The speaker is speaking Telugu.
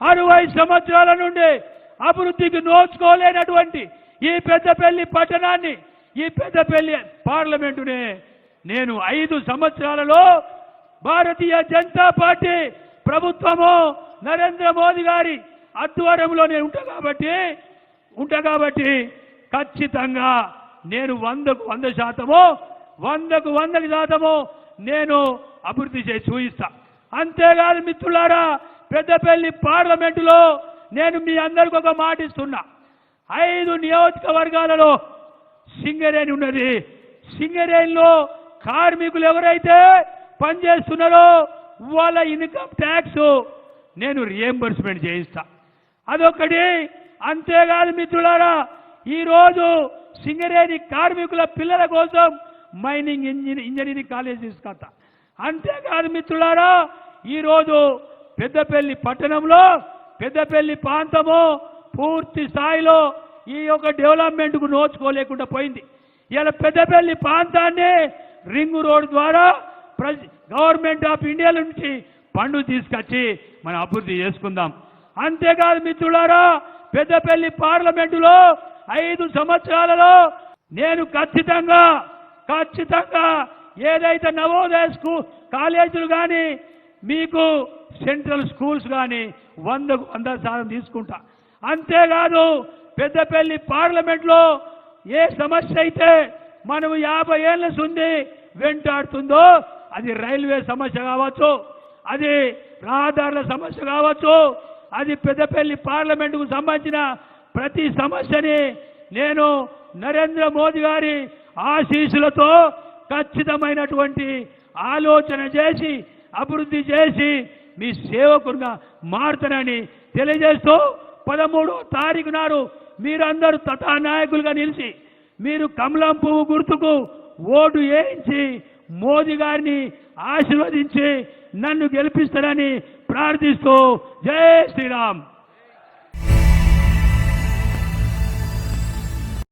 అరవై సంవత్సరాల నుండి అభివృద్ధికి నోచుకోలేనటువంటి ఈ పెద్దపల్లి పట్టణాన్ని ఈ పెద్దపల్లి పార్లమెంటునే నేను ఐదు సంవత్సరాలలో భారతీయ జనతా పార్టీ ప్రభుత్వము నరేంద్ర మోదీ గారి ఆధ్వర్యంలో నేను ఉంటా కాబట్టి ఉంటా కాబట్టి ఖచ్చితంగా నేను వందకు వంద శాతము వందకు వందకు శాతము నేను అభివృద్ధి చేసి చూయిస్తా. అంతేకాదు మిత్రులారా పెద్దపల్లి పార్లమెంటులో నేను మీ అందరికి ఒక మాట ఇస్తున్నా. ఐదు నియోజకవర్గాలలో సింగరేణి ఉన్నది. సింగరేణిలో కార్మికులు ఎవరైతే పనిచేస్తున్నారో వాళ్ళ ఇన్కమ్ ట్యాక్స్ నేను రియంబర్స్మెంట్ చేయిస్తా. అదొకటి అంతేకాదు మిత్రులారా ఈరోజు సింగరేణి కార్మికుల పిల్లల కోసం మైనింగ్ ఇంజనీర్ ఇంజనీరింగ్ కాలేజ్ తీసుకొస్తా. అంతేకాదు మిత్రులారా ఈరోజు పెద్దపల్లి పట్టణంలో పెద్దపల్లి ప్రాంతము పూర్తి స్థాయిలో ఈ యొక్క డెవలప్మెంట్కు నోచుకోలేకుండా పోయింది. ఇలా పెద్దపల్లి ప్రాంతాన్ని రింగ్ రోడ్ ద్వారా గవర్నమెంట్ ఆఫ్ ఇండియా నుంచి పండు తీసుకొచ్చి మనం అభివృద్ధి చేసుకుందాం. అంతేకాదు మిత్రులారా పెద్దపల్లి పార్లమెంటులో ఐదు సంవత్సరాలలో నేను ఖచ్చితంగా ఖచ్చితంగా ఏదైతే నవోదయ స్కూల్ కాలేజీలు కానీ మీకు సెంట్రల్ స్కూల్స్ కానీ వందకు వంద శాతం తీసుకుంటా. అంతేకాదు పెద్దపల్లి పార్లమెంట్లో ఏ సమస్య అయితే మనం యాభై ఏళ్ళ సుంది వెంటాడుతుందో అది రైల్వే సమస్య కావచ్చు అది రహదారుల సమస్య కావచ్చు అది పెద్దపల్లి పార్లమెంటుకు సంబంధించిన ప్రతి సమస్యని నేను నరేంద్ర మోదీ గారి ఆశీస్సులతో ఖచ్చితమైనటువంటి ఆలోచన చేసి అభివృద్ధి చేసి మీ సేవకుడుగా మారుతానని తెలియజేస్తూ పదమూడో తారీఖు నాడు మీరందరూ తథా నాయకులుగా నిలిచి మీరు కమలం పువ్వు గుర్తుకు ఓటు వేయించి మోదీ గారిని ఆశీర్వదించి నన్ను గెలిపిస్తారని ప్రార్థిస్తూ జై శ్రీరామ్.